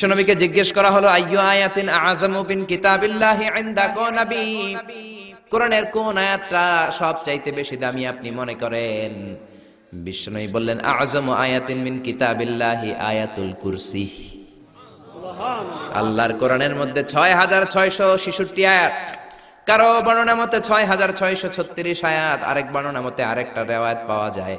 বিশ্বনবীকে জিজ্ঞেস করা হলো, আইয়ু আয়াতিন আযামু বিন কিতাবিল্লাহি ইনদাকা নবী? কোরআনের কোন আয়াতটা সবচাইতে বেশি দামি আপনি মনে করেন? বিশ্বনবী বললেন আযমু আয়াতিন মিন কিতাবিল্লাহি আয়াতুল কুরসি। আল্লাহর কোরআনের মধ্যে ছয় হাজার ছয়শো ছেষট্টি আয়াত। কারও বর্ণনা মতে ছয় হাজার ছয়শো ছত্রিশ আয়াত, আরেক বর্ণনা মতে আরেকটা রেওয়ায়ত পাওয়া যায়।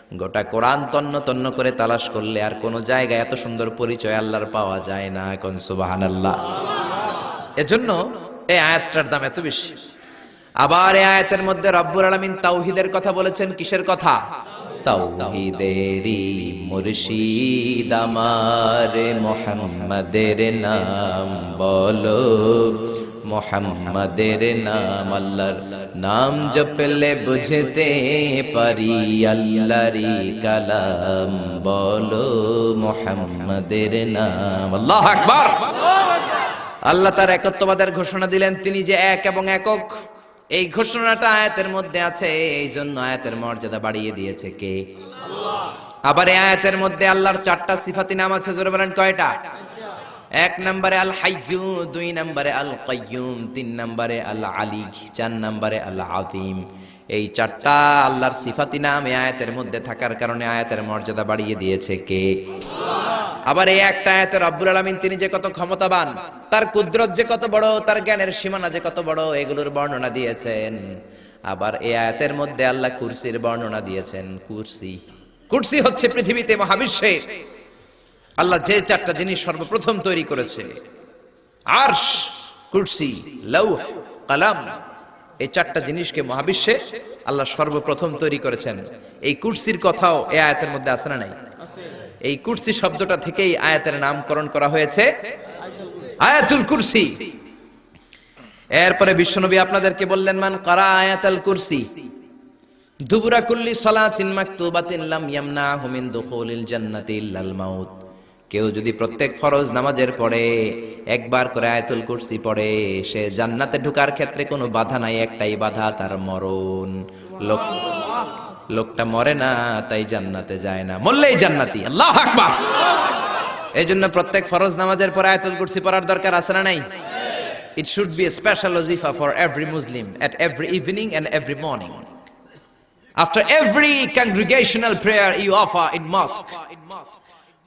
গোটা কোরআন তন্ন তন্ন করে তালাশ করলে আর কোন জায়গায় এত সুন্দর পরিচয় আল্লাহর পাওয়া যায় না কোন সুবহানাল্লাহ। এজন্য এই আয়াতটার দাম এত বেশি। আবার এই আয়াতের মধ্যে রব্বুর আলামিন তাওহীদের কথা বলেছেন, কিসের কথা? আমার, মোহাম্মদের নাম বলো। মোহাম্মদের নাম আল্লাহর। নাম জপলে বুঝতে পারি আল্লাহরি কালাম। বলো মোহাম্মদের নাম। আল্লাহ আকবার। আল্লাহ তার একত্ববাদের ঘোষণা দিলেন, তিনি যে এক এবং একক। এই ঘোষণাটা আয়াতের মধ্যে আছে এই জন্য আয়াতের মর্যাদা বাড়িয়ে দিয়েছে কে? আবার এই আয়াতের মধ্যে আল্লাহর চারটা সিফাতি নাম আছে, জোরে বলেন কয়টা? এক নম্বরে আল হাইয়ু দুই নম্বরে আল কাইয়ুম তিন নম্বরে আল আলী চার নম্বরে আল আযীম এই চারটা আল্লাহর সিফাতি নাম এই আয়াতের মধ্যে থাকার কারণে আয়াতের মর্যাদা বাড়িয়ে দিয়েছে কে? আবার এই একটা আয়াতে রব্বুল আলামিন, তিনি যে কত ক্ষমতাবান, তার কুদরত যে কত বড়, তার জ্ঞানের সীমানা যে কত বড়, এগুলোর বর্ণনা দিয়েছেন। আবার এই আয়াতের মধ্যে আল্লাহ কুরসির বর্ণনা দিয়েছেন। কুরসি। কুরসি হচ্ছে পৃথিবীতে মহাবিশ্বে। আল্লাহ যে চারটা জিনিস সর্বপ্রথম তৈরি করেছে। আরশ, কুরসি, লৌহ, কালাম, এই চারটা জিনিসকে মহাবিশ্বে আল্লাহ সর্বপ্রথম তৈরি করেছেন। এই কুরসির কথাও এ আয়াতের মধ্যে আছে না নাই? এই কুরসি শব্দটা থেকেই আয়াতের নামকরণ করা হয়েছে। আয়াতুল কুরসি। এরপরে বিশ্বনবী আপনাদেরকে বললেন, মান কারা আয়াতুল কুরসি? দুবুরা কুল্লি সালাতিন মাকতুবাতিন লাম ইয়ামনাহু মিন দুখুলিল জান্নাতি ইল্লাল মাউত। কেউ যদি প্রত্যেক ফরজ নামাজের পরে একবার করে আয়াতুল কুরসি পড়ে, সে জান্নাতে ঢোকার ক্ষেত্রে কোনো বাধা নাই, একটাই বাধা, তার মরণ। লোক লোকটা মরে না, তাই জান্নাতে যায় না। মরলেই জান্নাতি, আল্লাহ আকবার। এই জন্য প্রত্যেক ফরজ নামাজের পরে আয়াতুল কুরসি পড়ার দরকার আছে না নাই? It should be special ওজিফা for every Muslim at every evening and every morning after every congregational prayer you offer in mosque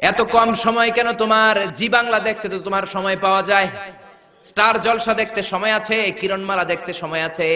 এত কম সময় কেন তোমার? জি বাংলা দেখতে তো তোমার সময় পাওয়া যায়। স্টার জলসা দেখতে সময় আছে, কিরণমালা দেখতে সময় আছে।